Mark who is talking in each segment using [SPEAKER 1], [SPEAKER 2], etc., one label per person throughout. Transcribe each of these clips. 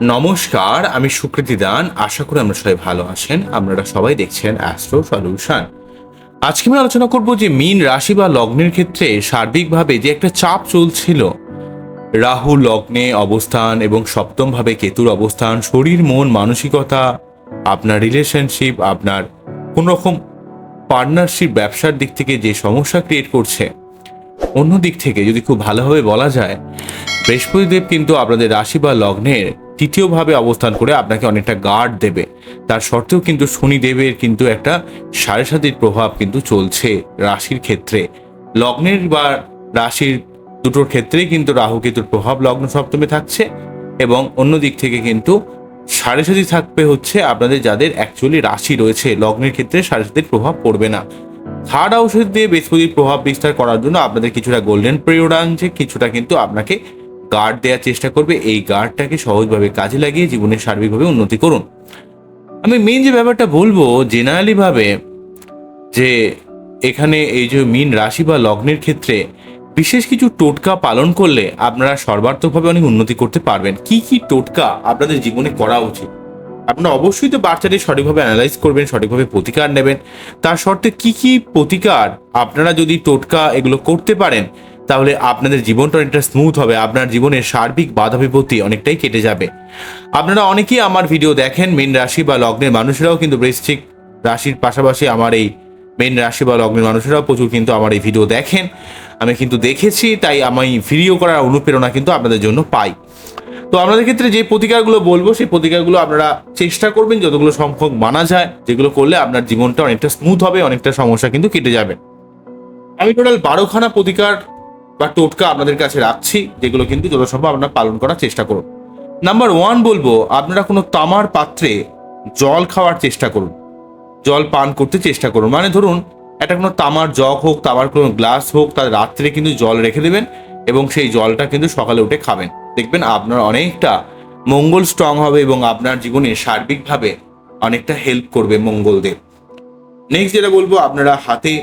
[SPEAKER 1] নমস্কার, আমি সুকৃতি দান। আশা করি আমরা সবাই ভালো আছেন। আপনারা সবাই দেখছেন অ্যাস্ট্রো সলিউশন আজকে আমি আলোচনা করব যে মীন রাশি বা লগ্নের ক্ষেত্রে সার্বিকভাবে যে একটা চাপ চলছিল, রাহু লগ্নে অবস্থান এবং সপ্তমভাবে কেতুর অবস্থান, শরীর, মন, মানসিকতা, আপনার রিলেশনশিপ আপনার কোন রকম পার্টনারশিপ ব্যবসার দিক থেকে যে সমস্যা ক্রিয়েট করছে অন্য দিক থেকে যদি খুব ভালোভাবে বলা যায়, বৃহস্পতিদেব কিন্তু আপনাদের রাশি বা লগ্নের তৃতীয়ভাবে অবস্থান করে আপনাকে অনেকটা গার্ড দেবে। তার সত্ত্বেও কিন্তু শনিদেবের কিন্তু একটা সাড়ে সাতির প্রভাব কিন্তু চলছে রাশির ক্ষেত্রে। লগ্নের বা রাশির দুটোর ক্ষেত্রেই কিন্তু রাহু কেতুর প্রভাব লগ্ন সপ্তমে থাকছে এবং অন্য দিক থেকে কিন্তু সাড়ে সাতি থাকবে হচ্ছে আপনাদের যাদের অ্যাকচুয়ালি রাশি রয়েছে, লগ্নের ক্ষেত্রে সাড়ে সাতির প্রভাব পড়বে না। থার্ড হাউসের দিয়ে বৃহস্পতির প্রভাব বিস্তার করার জন্য আপনাদের কিছুটা গোল্ডেন পিরিয়ড আনছে, কিছুটা কিন্তু আপনাকে গার্ড দেওয়ার চেষ্টা করবে। এই গার্ডটাকে সহজভাবে কাজে লাগিয়ে জীবনের সার্বিকভাবে উন্নতি করুন। আমি মেন যে ব্যাপারটা বলব জেনারেলি ভাবে যে এখানে এই যে মিন রাশি বা লগ্নের ক্ষেত্রে বিশেষ কিছু টোটকা পালন করলে আপনারা সর্বার্থকভাবে অনেক উন্নতি করতে পারবেন। কি কি টোটকা আপনাদের জীবনে করা উচিত? আপনারা অবশ্যই তো বাচ্চাটি সঠিকভাবে অ্যানালাইজ করবেন, সঠিকভাবে প্রতিকার নেবেন। তার শর্তে কি কি প্রতিকার আপনারা যদি টোটকা এগুলো করতে পারেন, তাহলে আপনাদের জীবনটা অনেকটা স্মুথ হবে, আপনার জীবনের সার্বিক বাধা বিপত্তি অনেকটাই কেটে যাবে। আপনারা অনেকেই আমার ভিডিও দেখেন, মেন রাশি বা লগ্নের মানুষেরাও কিন্তু বৃশ্চিক রাশির পাশাপাশি আমার এই মেন রাশি বা লগ্নের মানুষেরাও প্রচুর কিন্তু আমার এই ভিডিও দেখেন। আমি কিন্তু দেখেছি, তাই আমি ভিডিও করার অনুপ্রেরণা কিন্তু আপনাদের জন্য পাই। তো আপনাদের ক্ষেত্রে যে প্রতিকারগুলো বলব, সেই প্রতিকারগুলো আপনারা চেষ্টা করবেন যতগুলো সংখ্যক মানা যায়, যেগুলো করলে আপনার জীবনটা অনেকটা স্মুথ হবে, অনেকটা সমস্যা কিন্তু কেটে যাবে। আমি টোটাল বারোখানা প্রতিকার বা টোটকা আপনাদের কাছে রাখছি, যেগুলো কিন্তু যথাসম্ভব আপনারা পালন করার চেষ্টা করুন। নাম্বার ওয়ান বলব, আপনারা কোনো তামার পাত্রে জল খাওয়ার চেষ্টা করুন। জল পান করতে চেষ্টা করুন। মানে ধরুন, একটা কোনো তামার জগ হোক, তামার কোনো গ্লাস হোক, তার রাত্রে কিন্তু জল রেখে দেবেন এবং সেই জলটা কিন্তু সকালে উঠে খাবেন। দেখবেন আপনার অনেকটা মঙ্গল স্ট্রং হবে এবং আপনার জীবনে সার্বিকভাবে অনেকটা হেল্প করবে মঙ্গলদেব নেক্সট যেটা বলব, আপনারা হাতে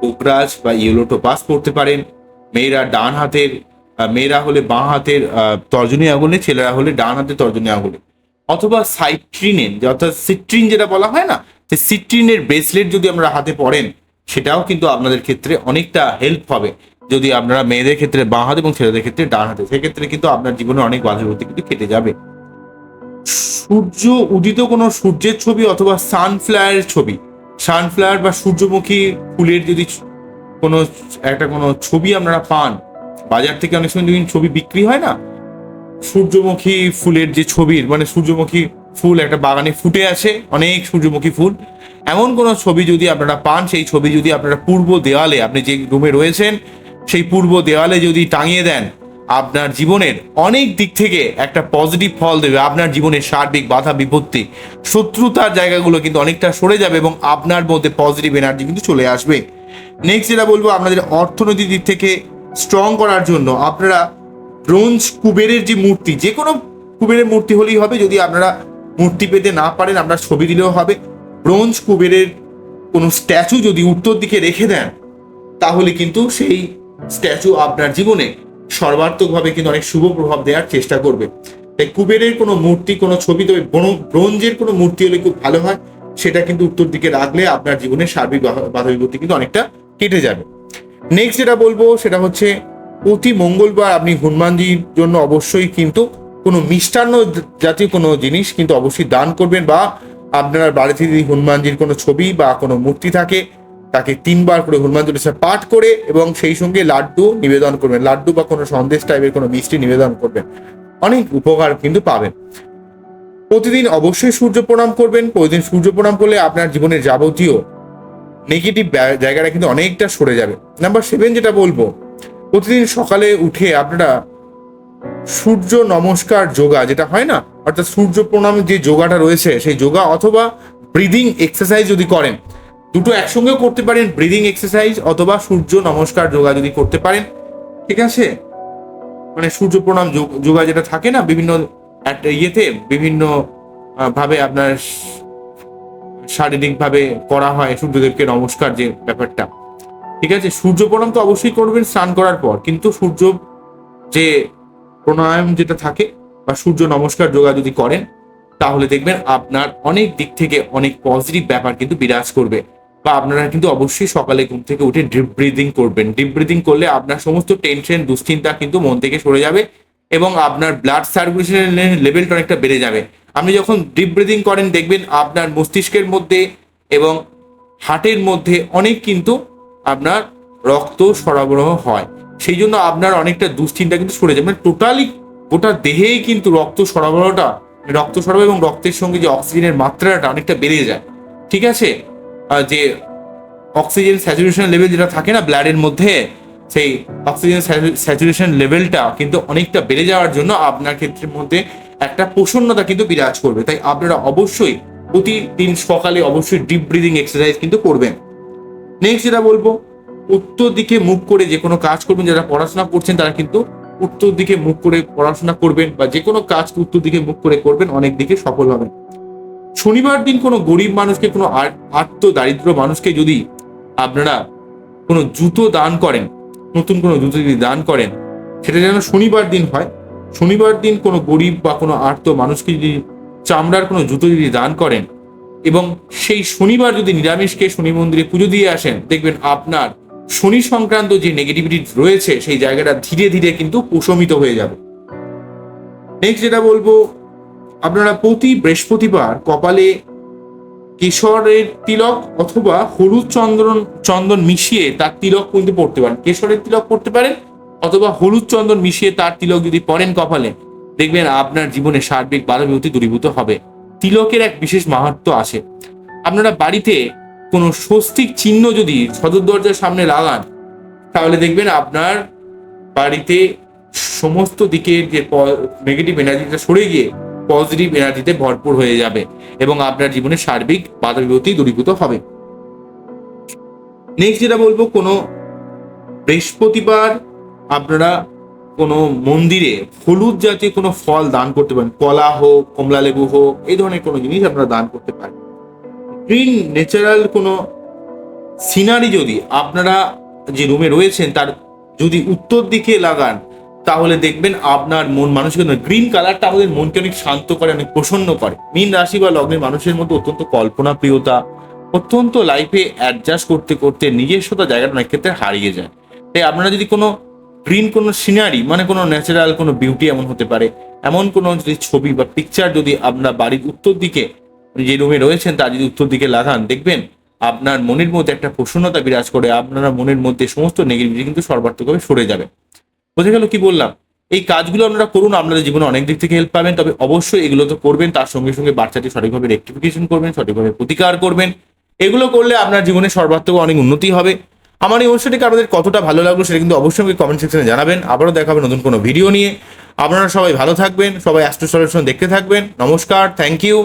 [SPEAKER 1] পোকরাজ বা ইয়েলো টোপাস পড়তে পারেন। মেয়েরা ডান হাতের মেয়েরা হলে বাঁ হাতের তর্জনী আঙুলে, ছেলেরা হলে ডান হাতের তর্জনী আঙুলে। অথবা সাইট্রিনেন অর্থাৎ সিট্রিন যেটা বলা হয় না, সেই সিট্রিনের ব্রেসলেট যদি আমরা হাতে পরেন সেটাও কিন্তু আপনাদের ক্ষেত্রে অনেকটা হেল্প হবে। যদি আপনারা মেয়েদের ক্ষেত্রে বাঁ হাত এবং ছেলেদের ক্ষেত্রে ডান হাতে, সেক্ষেত্রে কিন্তু আপনার জীবনে অনেক বাধা বিপত্তি কিন্তু কেটে যাবে। সূর্য উদিত কোনো সূর্যের ছবি অথবা সানফ্লায়ারের ছবি সানফ্লায়ার বা সূর্যমুখী ফুলের যদি কোনো, একটা কোনো ছবি আপনারা পান, বাজার থেকে অনেক সময় দেখবেন ছবি বিক্রি হয় না? সূর্যমুখী ফুলের যে ছবির মানে সূর্যমুখী ফুল একটা বাগানে ফুটে আছে, অনেক সূর্যমুখী ফুল, এমন কোনো ছবি যদি আপনারা পান, সেই ছবি যদি আপনারা পূর্ব দেওয়ালে আপনি যে রুমে রয়েছেন সেই পূর্ব দেওয়ালে যদি টাঙিয়ে দেন, আপনার জীবনের অনেক দিক থেকে একটা পজিটিভ ফল দেবে, আপনার জীবনের সার্বিক বাধা বিপত্তি, শত্রুতার জায়গাগুলো কিন্তু অনেকটা সরে যাবে এবং আপনার মধ্যে পজিটিভ এনার্জি কিন্তু চলে আসবে। নেক্সট যেটা বলব, আপনাদের অর্থনৈতিক দিক থেকে স্ট্রং করার জন্য আপনারা ব্রোঞ্জ কুবেরের যে মূর্তি যে কোনো কুবেরের মূর্তি হলেই হবে, যদি আপনারা মূর্তি পেতে না পারেন, আপনার ছবি দিলেও হবে। ব্রোঞ্জ কুবেরের কোনো স্ট্যাচু যদি উত্তর দিকে রেখে দেন, তাহলে কিন্তু সেই স্ট্যাচু আপনার জীবনে সর্বাত্মকভাবে কিন্তু অনেক শুভ প্রভাব দেওয়ার চেষ্টা করবে। তাই কুবেরের কোনো মূর্তি, কোনো ছবি, তবে ব্রো- ব্রোঞ্জের কোনো মূর্তি হলে খুব ভালো হয়, সেটা কিন্তু উত্তর দিকে রাখলে আপনার জীবনের সার্বিক বাধা বিপত্তি কিন্তু অনেকটা কেটে যাবে। নেক্সট যেটা বলব, সেটা হচ্ছে প্রতি মঙ্গলবার আপনি হনুমানজির জন্য অবশ্যই কিন্তু কোনো মিষ্টান্ন জাতীয় কোনো জিনিস কিন্তু অবশ্যই দান করবেন বা আপনার বাড়িতে যদি হনুমানজির কোনো ছবি বা কোনো মূর্তি থাকে তাকে তিনবার করে হনুমান চল্লিশা পাঠ করে এবং সেই সঙ্গে লাড্ডু নিবেদন করবেন। লাড্ডু বা কোনো সন্দেশ টাইপের কোনো মিষ্টি নিবেদন করবেন। অনেক উপকার কিন্তু পাবেন। প্রতিদিন অবশ্যই সূর্য প্রণাম করবেন। প্রতিদিন সূর্য প্রণাম করলে আপনার জীবনের যাবতীয় নেগেটিভ জায়গাটা কিন্তু অনেকটা সরে যাবে। নাম্বার সেভেন যেটা বলব, প্রতিদিন সকালে উঠে আপনারা সূর্য নমস্কার যোগা যেটা হয় না, অর্থাৎ সূর্য প্রণাম যে যোগাটা রয়েছে, সেই যোগা অথবা ব্রিদিং এক্সারসাইজ যদি করেন দুটো একসঙ্গেও করতে পারেন ব্রিদিং এক্সারসাইজ অথবা সূর্য নমস্কার যোগা যদি করতে পারেন। ঠিক আছে? মানে সূর্য প্রণাম যোগ- যেটা থাকে না, বিভিন্ন ইয়েতে বিভিন্ন ভাবে আপনার শারীরিক ভাবে করা হয় সূর্যদেবকে নমস্কার যে ব্যাপারটা। ঠিক আছে? সূর্য প্রণাম তো অবশ্যই করবেন স্নান করার পর। কিন্তু সূর্য যে প্রণায়াম যেটা থাকে বা সূর্য নমস্কার যোগা যদি করেন, তাহলে দেখবেন আপনার অনেক দিক থেকে অনেক পজিটিভ ব্যাপার কিন্তু বিরাজ করবে। বা আপনারা কিন্তু অবশ্যই সকালে ঘুম থেকে উঠে ডিপ ব্রিদিং করবেন। ডিপ ব্রিদিং করলে আপনার সমস্ত টেনশন দুশ্চিন্তা কিন্তু মন থেকে সরে যাবে এবং আপনার ব্লাড সার্কুলেশনের লেভেলটা অনেকটা বেড়ে যাবে। আপনি যখন ডিপ ব্রিদিং করেন, দেখবেন আপনার মস্তিষ্কের মধ্যে এবং হার্টের মধ্যে অনেক কিন্তু আপনার রক্ত সরবরাহ হয়। সেই জন্য আপনার অনেকটা দুশ্চিন্তা কিন্তু সরে যাবে। মানে টোটালি গোটা দেহেই কিন্তু রক্ত সরবরাহটা, রক্ত সরবরাহ এবং রক্তের সঙ্গে যে অক্সিজেনের মাত্রাটা অনেকটা বেড়ে যায়। ঠিক আছে? যে অক্সিজেন স্যাচুরেশন লেভেল যেটা থাকে না ব্লাডের মধ্যে, সেই অক্সিজেন স্যাচুরেশন লেভেলটা কিন্তু অনেকটা বেড়ে যাওয়ার জন্য আপনার ক্ষেত্রের মধ্যে একটা প্রসন্নতা কিন্তু বিরাজ করবে। তাই আপনারা অবশ্যই প্রতিদিন সকালে অবশ্যই ডিপ ব্রিদিং এক্সারসাইজ কিন্তু করবেন। নেক্সট যেটা বলব, উত্তর দিকে মুখ করে যে কোনো কাজ করবেন, যারা পড়াশোনা করছেন তারা কিন্তু উত্তর দিকে মুখ করে পড়াশোনা করবেন বা যে কোনো কাজ উত্তর দিকে মুখ করে করবেন, অনেক দিকে সফল হবেন। শনিবার দিন কোনো গরিব মানুষকে, কোনো আর্ত দারিদ্র মানুষকে যদি আপনারা কোনো জুতো দান করেন, নতুন কোনো জুতো যদি দান করেন, সেটা যেন শনিবার দিন হয়। শনিবার দিন কোনো গরিব বা কোনো আর্ত মানুষকে যদি চামড়ার কোনো জুতো যদি দান করেন এবং সেই শনিবার যদি নিরামিষকে শনি মন্দিরে পুজো দিয়ে আসেন, দেখবেন আপনার শনি সংক্রান্ত যে নেগেটিভিটি রয়েছে, সেই জায়গাটা ধীরে ধীরে কিন্তু প্রশমিত হয়ে যাবে। নেক্সট যেটা বলব আপনারা প্রতি বৃহস্পতিবার কপালে কেশরের তিলক অথবা হলুদ চন্দন চন্দন মিশিয়ে তার তিলক কিন্তু পড়তে পারেন। কেশরের তিলক পড়তে পারেন অথবা হলুদ চন্দন মিশিয়ে তার তিলক যদি পরেন কপালে, দেখবেন আপনার জীবনে সার্বিক বাধা দূরীভূত হবে। তিলকের এক বিশেষ মাহাত্ম আছে। আপনারা বাড়িতে কোনো স্বস্তিক চিহ্ন যদি সদর দরজার সামনে লাগান, তাহলে দেখবেন আপনার বাড়িতে সমস্ত দিকের যে নেগেটিভ এনার্জিটা সরে গিয়ে পজিটিভ এনার্জিতে ভরপুর হয়ে যাবে এবং আপনার জীবনে সার্বিক বাধা বিপত্তি দূরীভূত হবে। নেক্সট যেটা বলব, কোনো বৃহস্পতিবার আপনারা কোনো মন্দিরে হলুদ জাতীয় কোনো ফল দান করতে পারেন। কলা হোক, কমলা লেবু হোক, এই ধরনের কোনো জিনিস আপনারা দান করতে পারেন। গ্রিন ন্যাচারাল কোনো সিনারি যদি আপনারা যে রুমে রয়েছেন, তার যদি উত্তর দিকে লাগান তাহলে দেখবেন আপনার মন মানসিকতা গ্রিন কালারটা আমাদের মনকে অনেক শান্ত করে, অনেক প্রসন্ন করে। মীন রাশি বা লগ্নের মানুষের মধ্যে অত্যন্ত কল্পনা প্রিয়তা অত্যন্ত লাইফে অ্যাডজাস্ট করতে করতে নিজস্বতা জায়গাটা অনেক ক্ষেত্রে হারিয়ে যায়। তাই আপনারা যদি কোনো গ্রিন কোনো সিনারি মানে কোনো ন্যাচারাল কোনো বিউটি এমন হতে পারে, এমন কোনো যদি ছবি বা পিকচার যদি আপনার বাড়ির উত্তর দিকে যে রুমে রয়েছেন তার যদি উত্তর দিকে লাগান, দেখবেন আপনার মনের মধ্যে একটা প্রসন্নতা বিরাজ করে, আপনারা মনের মধ্যে সমস্ত নেগেটিভিটি কিন্তু সর্বার্থকভাবে সরে যাবে। বোঝা গেল কি বললাম? এই কাজগুলো আপনারা করুন, আপনাদের জীবনে অনেক দিক থেকে হেল্প পাবেন, তবে অবশ্যই এগুলো তো করবেন, তার সঙ্গে সঙ্গে বাচ্চাটি সঠিকভাবে রেক্টিফিকেশন করবেন, সঠিকভাবে প্রতিকার করবেন। এগুলো করলে আপনার জীবনে সর্বাত্মক অনেক উন্নতি হবে। আমার এই অনুষ্ঠানটিকে আপনাদের কতটা ভালো লাগল সেটা কিন্তু অবশ্যই কমেন্ট সেকশনে জানাবেন। আবারও দেখাবেন নতুন কোনো ভিডিও নিয়ে। আপনারা সবাই ভালো থাকবেন, সবাই অ্যাস্ট্রো সলিউশন দেখতে থাকবেন। নমস্কার থ্যাংক ইউ